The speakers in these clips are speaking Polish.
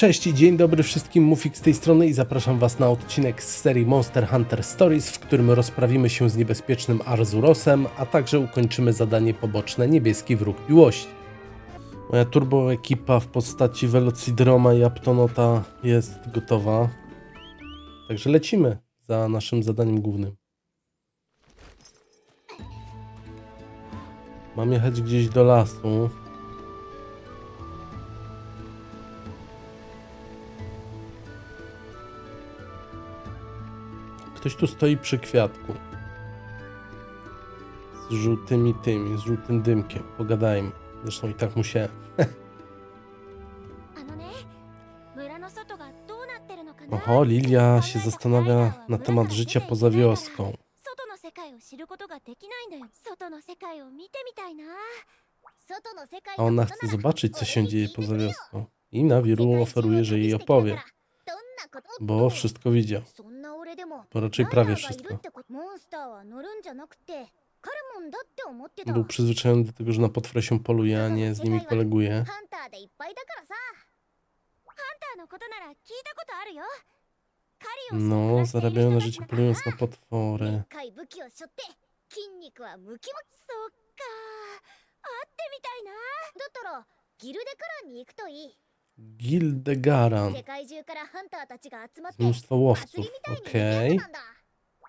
Cześć i dzień dobry wszystkim, Mufik z tej strony i zapraszam Was na odcinek z serii Monster Hunter Stories, w którym rozprawimy się z niebezpiecznym Arzurosem, a także ukończymy zadanie poboczne Niebieski Wróg Miłości. Moja turbo ekipa w postaci Velocidroma i Aptonota jest gotowa, także lecimy za naszym zadaniem głównym. Mam jechać gdzieś do lasu. Ktoś tu stoi przy kwiatku. Z żółtymi tymi, z żółtym dymkiem. Pogadajmy. Zresztą i tak musiałem. Oho, Lilia się zastanawia na temat życia poza wioską. A ona chce zobaczyć, co się dzieje poza wioską. I na wiru oferuje, że jej opowie bo wszystko widział. Bo raczej prawie wszystko. Był przyzwyczajony do tego, że na potwory się poluje, a nie z nimi koleguje. No, no zarabiają na życie polując na potwory. でっかい武器を背負って筋肉はムキムキそっか会ってみたいなだったらギルデカランに行くといい Gildegaran. 世界中からハンターたちが集まって Mnóstwo 祭 łowców. りみたいに Okej. やるなんだ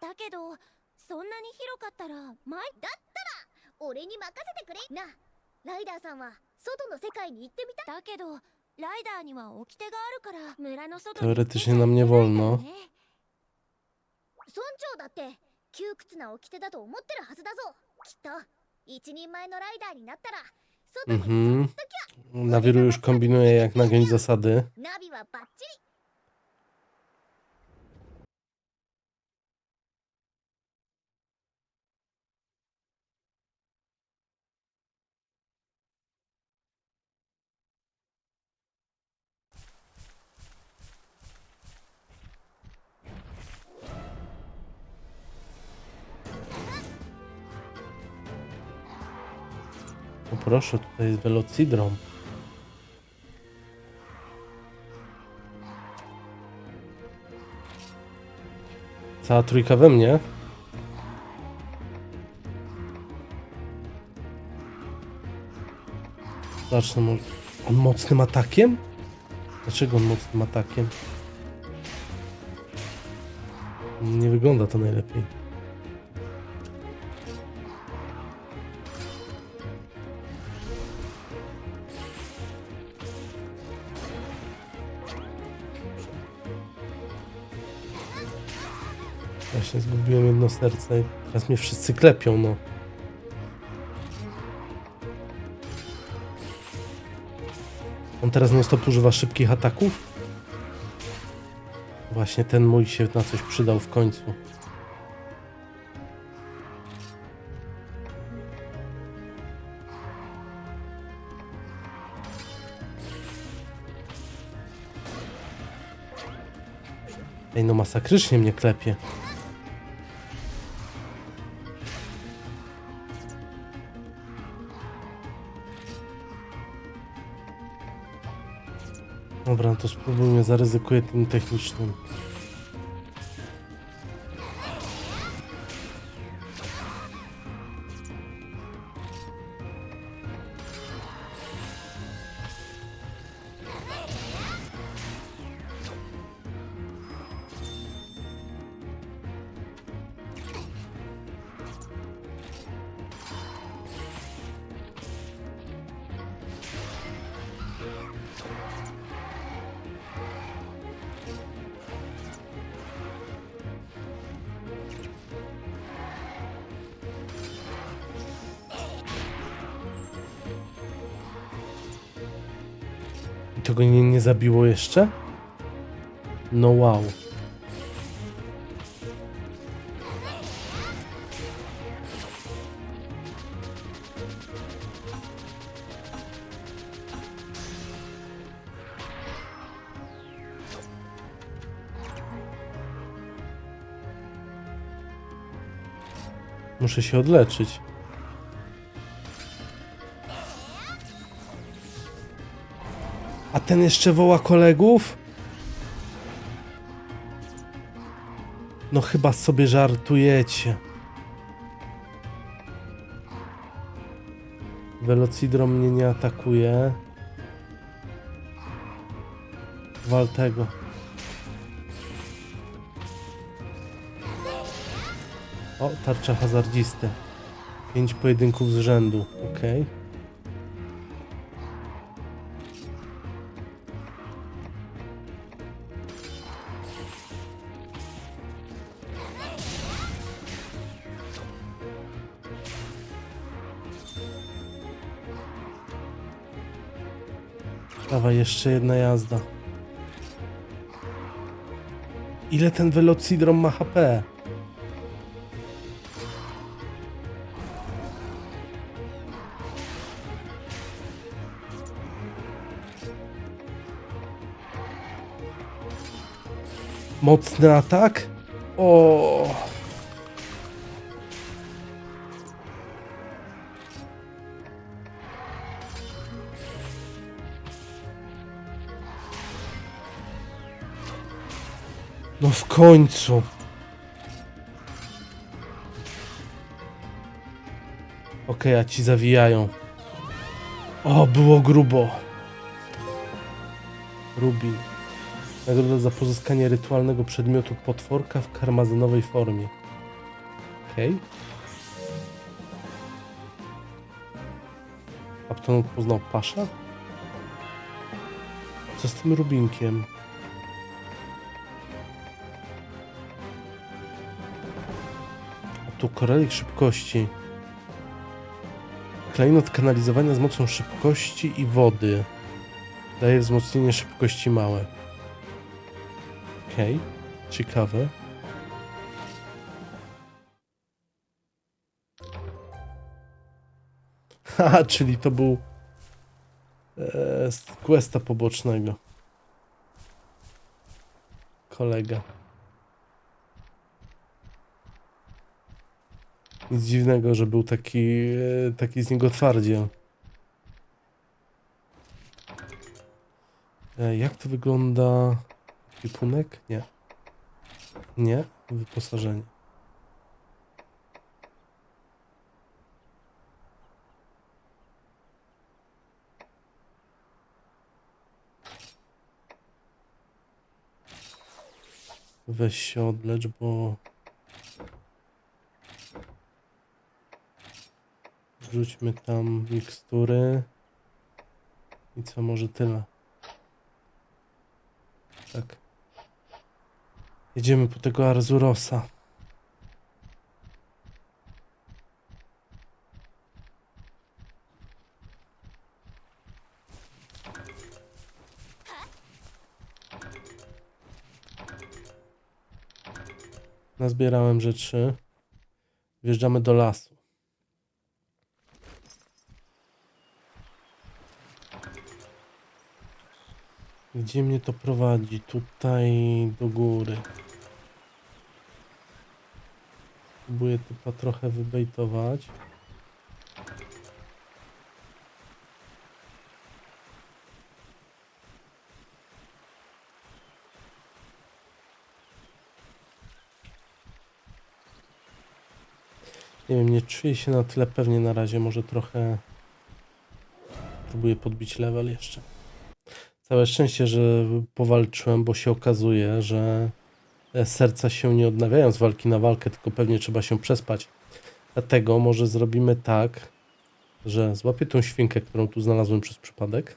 だけどそんなに広かったら前だったら俺に任せてくれなライダーさんは外の世界に行ってみただけどライダーには掟があるから村の村長だって窮屈な掟だと思ってるはずだぞきっと一人前のライダーになったら Mhm. Nawiru już kombinuje, jak nagiąć zasady. Proszę, tutaj jest Velocidrom. Cała trójka we mnie. Zacznę może. On mocnym atakiem? Dlaczego on mocnym atakiem? Nie wygląda to najlepiej. Właśnie zgubiłem jedno serce i teraz mnie wszyscy klepią, no. On teraz non stop używa szybkich ataków? Właśnie ten mój się na coś przydał w końcu. Ej, no masakrycznie mnie klepie. Dobra, no to spróbujmy, zaryzykuję tym technicznym. I to nie, nie zabiło jeszcze? No wow. Muszę się odleczyć. A ten jeszcze woła kolegów? No chyba sobie żartujecie. Velocidrom mnie nie atakuje. Wal tego. O, tarcza hazardzisty. Pięć pojedynków z rzędu. Okej. Dawaj, jeszcze jedna jazda. Ile ten Velocidrom ma HP? Mocny atak? O. w końcu. Okej, a ci zawijają. O, było grubo. Rubin. Nagroda za pozyskanie rytualnego przedmiotu potworka w karmazynowej formie. Okej. Apton poznał Pasza? Co z tym Rubinkiem? Tu korelik szybkości. Klejnot kanalizowania z mocą szybkości i wody. Daje wzmocnienie szybkości małe. Okej, ciekawe. Haha, czyli to był e, questa pobocznego. Kolega. Nic dziwnego, że był taki, e, taki z niego twardziel. E, jak to wygląda? Ekwipunek? Nie. Nie. Wyposażenie. Weź się odlecz, bo... Wrzućmy tam mikstury. I co, może tyle. Tak. Jedziemy po tego Arzurosa. Nazbierałem rzeczy. Wjeżdżamy do lasu. Gdzie mnie to prowadzi? Tutaj do góry. Spróbuję typa trochę wybejtować. Nie wiem, nie czuję się na tyle pewnie na razie. Może trochę próbuję podbić level jeszcze. Całe szczęście, że powalczyłem, bo się okazuje, że e, serca się nie odnawiają z walki na walkę, tylko pewnie trzeba się przespać. Dlatego może zrobimy tak, że złapię tą świnkę, którą tu znalazłem przez przypadek.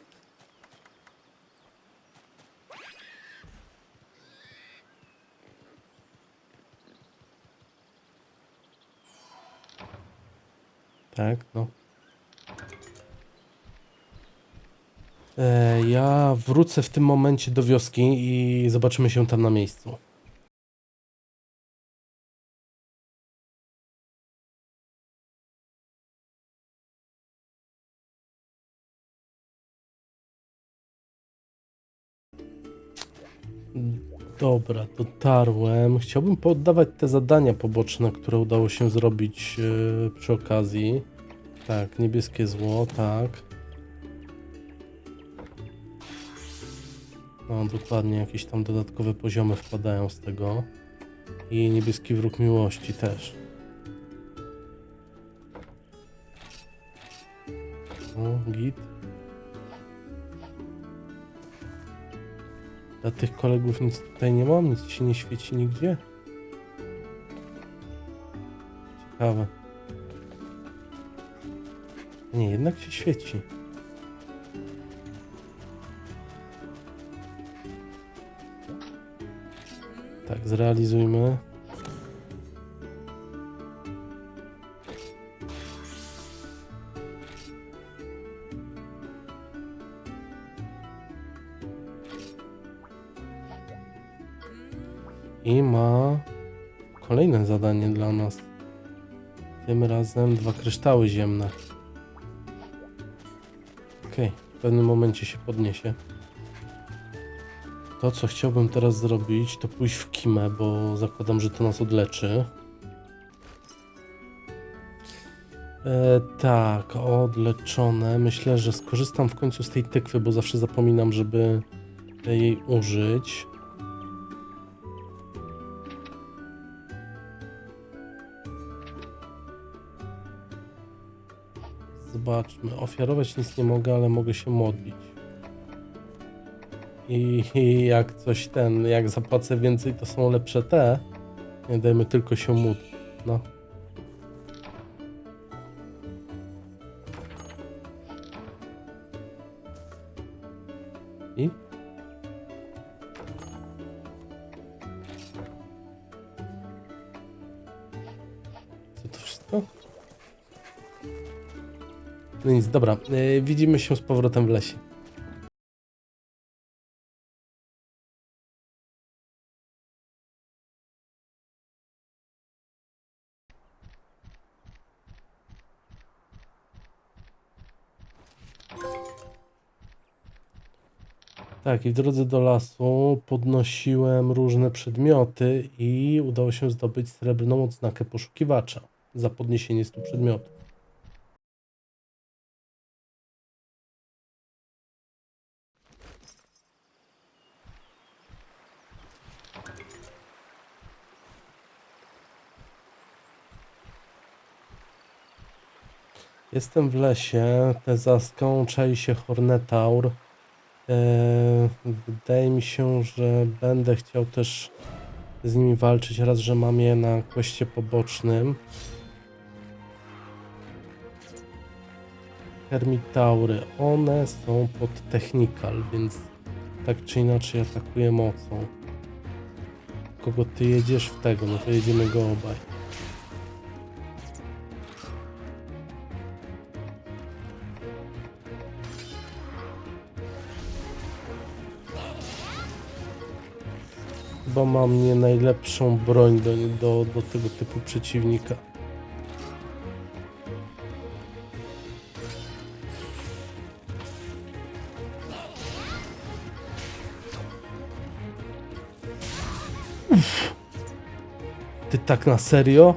Tak, no. Ja wrócę w tym momencie do wioski i zobaczymy się tam na miejscu. Dobra, dotarłem. Chciałbym poddawać te zadania poboczne, które udało się zrobić e, przy okazji. Tak, niebieskie zło, tak. No, dokładnie, jakieś tam dodatkowe poziomy wpadają z tego. I niebieski wróg miłości też. O, git. Dla tych kolegów nic tutaj nie mam, nic się nie świeci nigdzie. Ciekawe. Nie, jednak się świeci. Zrealizujmy. I ma kolejne zadanie dla nas. Tym razem dwa kryształy ziemne. Okej, w pewnym momencie się podniesie. To, co chciałbym teraz zrobić, to pójść w kimę, bo zakładam, że to nas odleczy. E, tak, odleczone. Myślę, że skorzystam w końcu z tej tykwy, bo zawsze zapominam, żeby jej użyć. Zobaczmy. Ofiarować nic nie mogę, ale mogę się modlić. I, I jak coś ten, jak zapłacę więcej, to są lepsze te. Nie dajmy tylko się módl. No. I? Co to wszystko? No nic, dobra. Yy, widzimy się z powrotem w lesie. Tak, i w drodze do lasu podnosiłem różne przedmioty i udało się zdobyć srebrną odznakę poszukiwacza za podniesienie 100 przedmiotów. Jestem w lesie, te za skałą czai się Hornetaur. Eee, wydaje mi się, że będę chciał też z nimi walczyć, raz, że mam je na kwestie pobocznym. Hermitaury, one są pod technical, więc tak czy inaczej atakuję mocą. Kogo ty jedziesz w tego, no to jedziemy go obaj. Chyba mam nie najlepszą broń do, do, do tego typu przeciwnika. Ty tak na serio?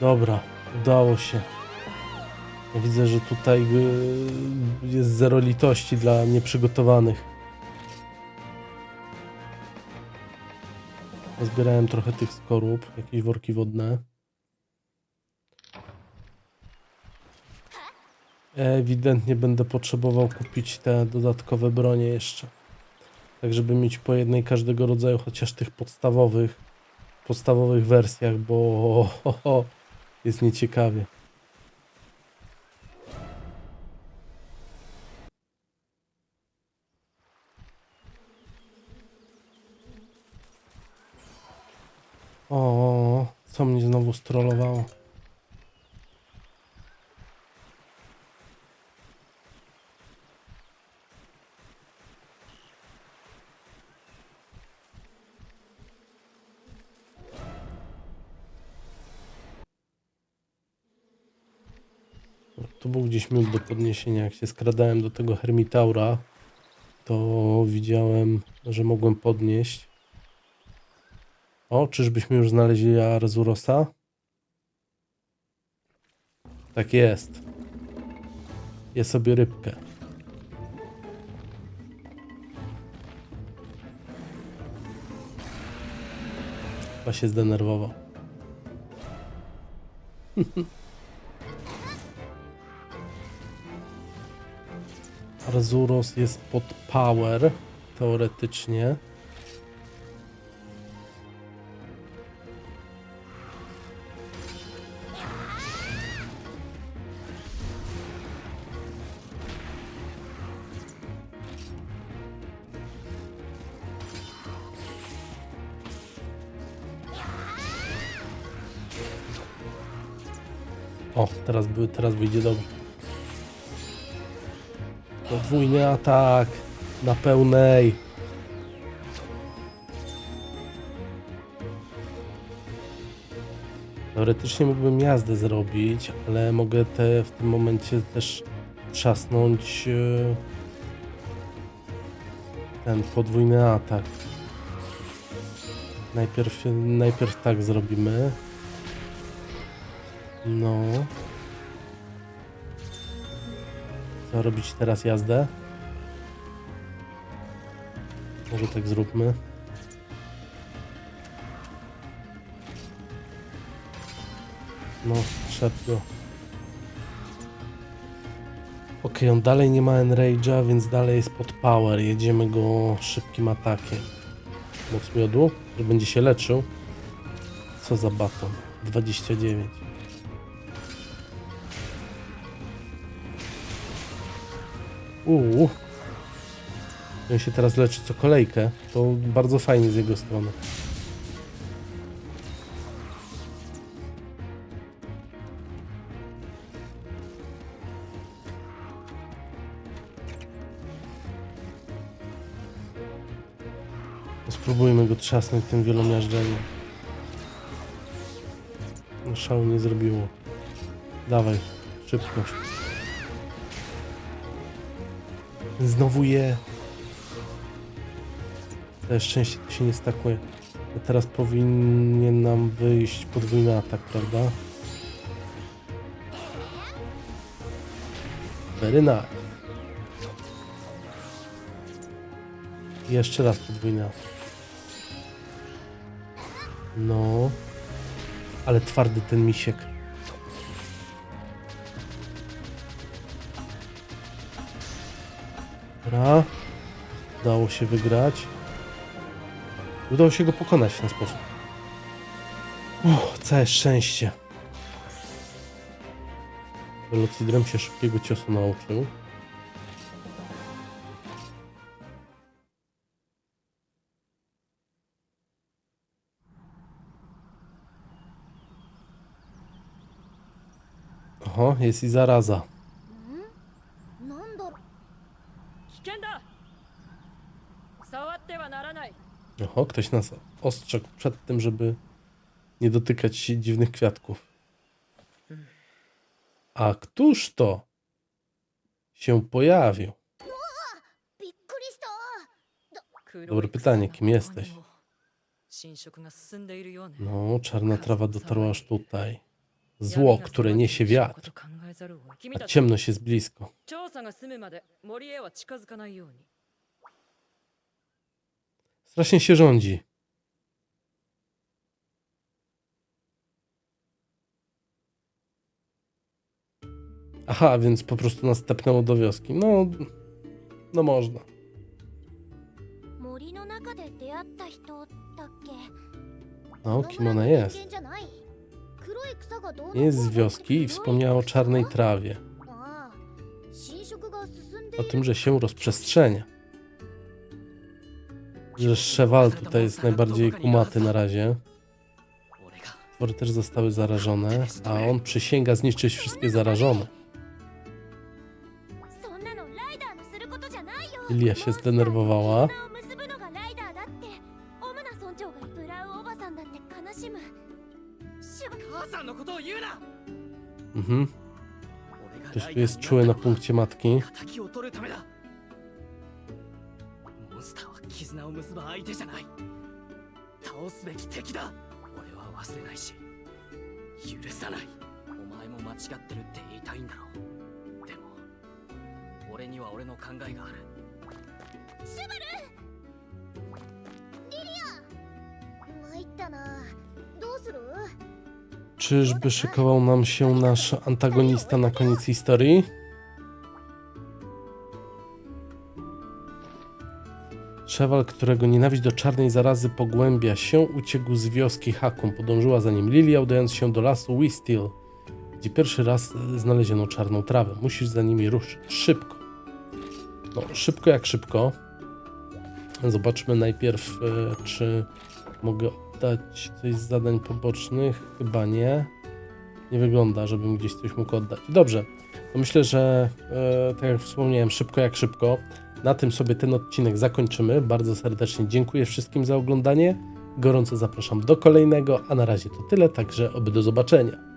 Dobra, udało się. Widzę, że tutaj y, jest zero litości dla nieprzygotowanych. Zbierałem trochę tych skorup, jakieś worki wodne. Ewidentnie będę potrzebował kupić te dodatkowe bronie jeszcze. Tak, żeby mieć po jednej każdego rodzaju, chociaż tych podstawowych, podstawowych wersjach, bo ho, ho, jest nieciekawie. O, co mnie znowu strollowało? Miód do podniesienia. Jak się skradałem do tego Hermitaura, to widziałem, że mogłem podnieść. O, czyżbyśmy już znaleźli Arzurosa? Tak jest. Je sobie rybkę. Chyba się zdenerwował. Arzuros jest pod power, teoretycznie. O, teraz, teraz wyjdzie dobrze. Podwójny atak na pełnej. Teoretycznie mógłbym jazdę zrobić, ale mogę te w tym momencie też trzasnąć e, ten podwójny atak. Najpierw, najpierw tak zrobimy. No. Co robić teraz jazdę? Może tak zróbmy. No, trzeba go. Okej, on dalej nie ma enrage'a, więc dalej jest pod power. Jedziemy go szybkim atakiem. Moc miodu, że będzie się leczył. Co za baton? 29. Uuu. On się teraz leczy co kolejkę. To bardzo fajnie z jego strony. Spróbujmy go trzasnąć tym wielomiażdżeniem. No, szału nie zrobiło. Dawaj, szybkość. Znowu je. Całe szczęście to się nie stakuje. Teraz powinien nam wyjść podwójny atak, prawda? Very nice. Jeszcze raz podwójny atak. No. Ale twardy ten misiek. Dobra. Udało się wygrać. Udało się go pokonać w ten sposób. Uff, całe szczęście. Velocidrem się szybkiego ciosu nauczył. Oho, jest i zaraza. 危険だ触ってはならない Oho, ktoś nas ostrzegł przed tym, żeby nie dotykać dziwnych kwiatków. A któż to się pojawił? びっくりした Dobre pytanie, kim jesteś? 侵食が進んでいるようね No, czarna trawa dotarła aż tutaj. zło, które niesie wiatr, a ciemność jest blisko. Strasznie się rządzi. Aha, więc po prostu nas tepnęło do wioski. No, no można. No, no kim ona jest? jest z wioski i wspomniała o czarnej trawie. O tym, że się rozprzestrzenia. Że Szewal tutaj jest najbardziej kumaty na razie. Twory też zostały zarażone, a on przysięga zniszczyć wszystkie zarażone. Ilia się zdenerwowała. 母さんのことを言うな。Mhm. To jest czuły na punkcie matki. ーな俺は忘れないし。許さない。お前も間違ってるって言いたいんだろう。でも俺には俺の考えがある。シバル！リリア！参ったな。Czyżby szykował nam się nasz antagonista na koniec historii? Szewal, którego nienawiść do czarnej zarazy pogłębia się, uciekł z wioski Hakum. Podążyła za nim Lilia, udając się do lasu Wistil, gdzie pierwszy raz znaleziono czarną trawę. Musisz za nimi ruszyć. Szybko. No, szybko jak szybko. Zobaczmy najpierw, e, czy mogę oddać coś z zadań pobocznych. Chyba nie. Nie wygląda, żebym gdzieś coś mógł oddać. Dobrze. To myślę, że e, tak jak wspomniałem, szybko jak szybko. Na tym sobie ten odcinek zakończymy. Bardzo serdecznie dziękuję wszystkim za oglądanie. Gorąco zapraszam do kolejnego, a na razie to tyle, także oby do zobaczenia.